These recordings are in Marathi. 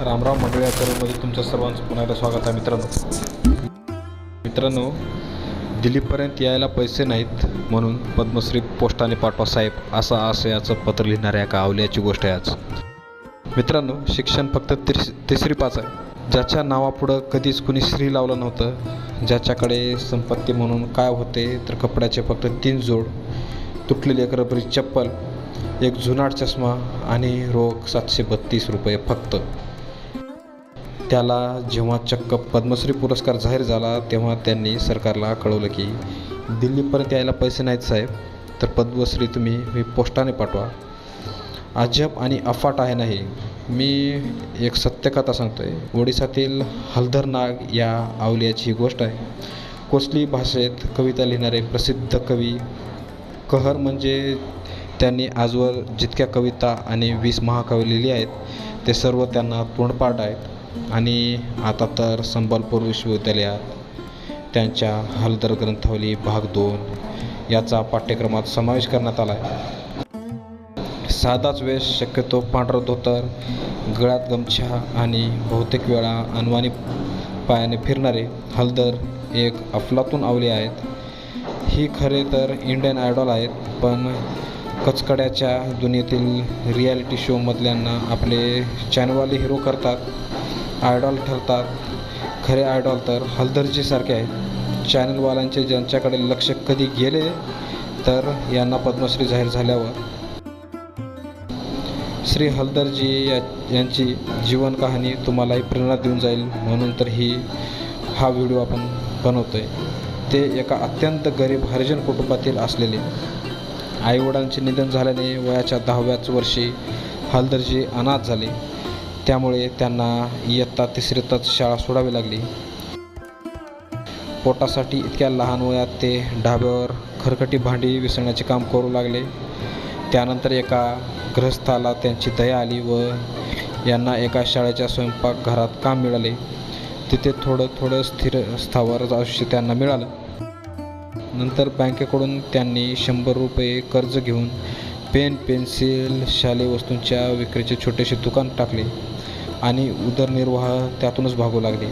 रामराव मंडळी या चॅनलमध्ये तुमच्या सर्वांचं पुन्हा एकदा स्वागत आहे मित्रांनो. मित्रांनो दिल्लीपर्यंत यायला पैसे नाहीत म्हणून पद्मश्री पोस्टाने पाठवा साहेब असं आशयाचं पत्र लिहिणाऱ्या एका आवल्याची गोष्ट आहे आज. मित्रांनो शिक्षण फक्त तिस तिसरी पाच आहे. ज्याच्या नावापुढं कधीच कुणी श्री लावलं नव्हतं ज्याच्याकडे संपत्ती म्हणून काय होते तर कपड्याचे फक्त तीन जोड तुटलेली एक रबरी चप्पल एक जुनाट चष्मा आणि रोख सातशे बत्तीस रुपये फक्त. त्याला जेव्हा चक्क पद्मश्री पुरस्कार जाहीर झाला तेव्हा त्यांनी सरकारला कळवलं की दिल्लीपर्यंत यायला पैसे नाहीत साहेब. तर पद्मश्री तुम्ही मी पोस्टाने पाठवा. अजब आणि अफाट आहे नाही. मी एक सत्यकथा सांगतो आहे ओडिसातील हलधर नाग या आवलियाची ही गोष्ट आहे. कोसली भाषेत कविता लिहिणारे प्रसिद्ध कवी कहर म्हणजे त्यांनी आजवर जितक्या कविता आणि वीस महाकाव्य लिहिली आहेत ते सर्व त्यांना तोंडपाठ आहेत. आणि आता तर संबलपूर विश्वविद्यालयात त्यांच्या हलदर ग्रंथावली भाग दोन याचा पाठ्यक्रमात समावेश करण्यात आला आहे. साधाच वेश शक्यतो पांढरं धोतर गळ्यात गमछा आणि बहुतेक वेळा अनवाणी पायाने फिरणारे हलदर एक अफलातून आवले आहेत. ही खरे तर इंडियन आयडॉल आहेत पण कचकड्याच्या दुनियेतील रियालिटी शोमधल्यांना आपले चॅनवाले हिरो करतात. आयडॉल ठरतात. खरे आयडॉल तर हलदरजीसारखे आहेत. चॅनलवाल्यांचे ज्यांच्याकडे लक्ष कधी गेले तर यांना पद्मश्री जाहीर झाल्यावर. श्री हलदरजी या यांची जीवन कहाणी तुम्हालाही प्रेरणा देऊन जाईल म्हणून तर ही हा व्हिडिओ आपण बनवतो आहे ते एका अत्यंत गरीब हरिजन कुटुंबातील असलेले. आईवडिलांचे निधन झाल्याने वयाच्या दहाव्याच वर्षी हलदरजी अनाथ झाले. त्यामुळे त्यांना इयत्ता तिसरीतच शाळा सोडावी लागली. पोटासाठी इतक्या लहान वयात ते ढाब्यावर खरकटी भांडी विसरण्याचे काम करू लागले. त्यानंतर एका गृहस्थाला त्यांची दया आली व यांना एका शाळेच्या स्वयंपाकघरात काम मिळाले. तिथे थोडं थोडं स्थिर स्थावर आयुष्य त्यांना मिळालं. नंतर बँकेकडून त्यांनी शंभर रुपये कर्ज घेऊन पेन पेन्सिल शालेय वस्तूंच्या विक्रीचे छोटेसे दुकान टाकले आणि उदरनिर्वाह त्यातूनच भागू लागले.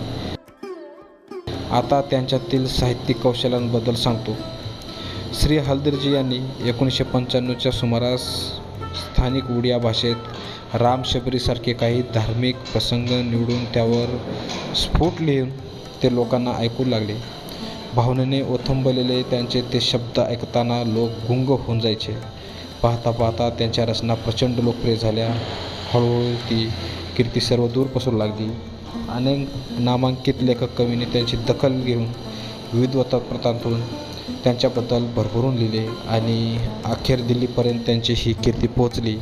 आता त्यांच्यातील साहित्यिक कौशल्यांबद्दल सांगतो. श्री हलदरजी यांनी एकोणीसशे पंच्याण्णवच्या सुमारास स्थानिक उडिया भाषेत रामशबरीसारखे काही धार्मिक प्रसंग निवडून त्यावर स्फोट लिहून ते लोकांना ऐकू लागले. भावनेने ओथंबलेले त्यांचे ते शब्द ऐकताना लोक गुंग होऊन जायचे. पाहता पाहता त्यांच्या रचना प्रचंड लोकप्रिय झाल्या. हळूहळू ती कीर्ती सर्व दूर पसरू लागली. अनेक नामांकित लेखक कवीने त्यांची दखल घेऊन विविध वृत्तपत्रांतून त्यांच्याबद्दल भरभरून लिहिले आणि अखेर दिल्लीपर्यंत त्यांची ही कीर्ती पोहोचली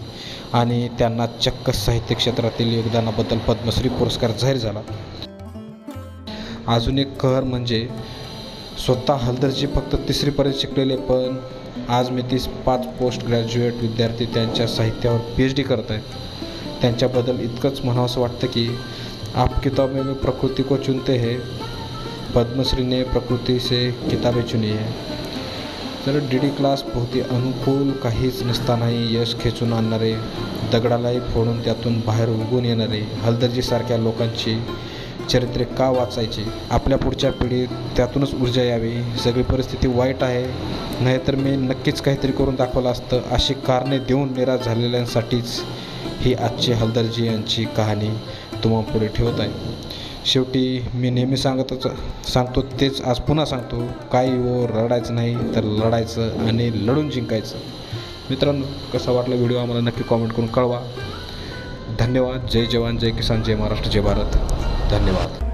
आणि त्यांना चक्क साहित्य क्षेत्रातील योगदानाबद्दल पद्मश्री पुरस्कार जाहीर झाला. अजून एक कहर म्हणजे स्वतः हलदरजी फक्त तिसरीपर्यंत शिकलेले पण आज मी तीस पाच पोस्ट ग्रॅज्युएट विद्यार्थी त्यांच्या साहित्यावर पी एच डी करत आहेत त्यांच्याबद्दल इतकंच म्हणावंसं वाटतं की आप किताब में प्रकृति को चुनते हैं पद्मश्री ने प्रकृती से किताबें चुनी है। तर डी डी क्लास भोवती अनुकूल काहीच नसतानाही यश खेचून आणणारे दगडालाही फोडून त्यातून बाहेर उगून येणारे हलदर्जीसारख्या लोकांची चरित्रे का वाचायचे? आपल्या पुढच्या पिढीत त्यातूनच ऊर्जा यावी. सगळी परिस्थिती वाईट आहे. नाहीतर मी नक्कीच काहीतरी करून दाखवलं असतं. अशी कारणे देऊन निराश झालेल्यांसाठीच ही आजची हलदरजी यांची कहाणी तुम्हाला पुढे ठेवत आहे. शेवटी मी नेहमी सांगतच सांगतो तेच आज पुन्हा सांगतो. काही हो रडायचं नाही तर लढायचं आणि लढून जिंकायचं. मित्रांनो कसा वाटला व्हिडिओ? आम्हाला नक्की कॉमेंट करून कळवा. धन्यवाद. जय जवान जय किसान जय महाराष्ट्र जय भारत. धन्यवाद.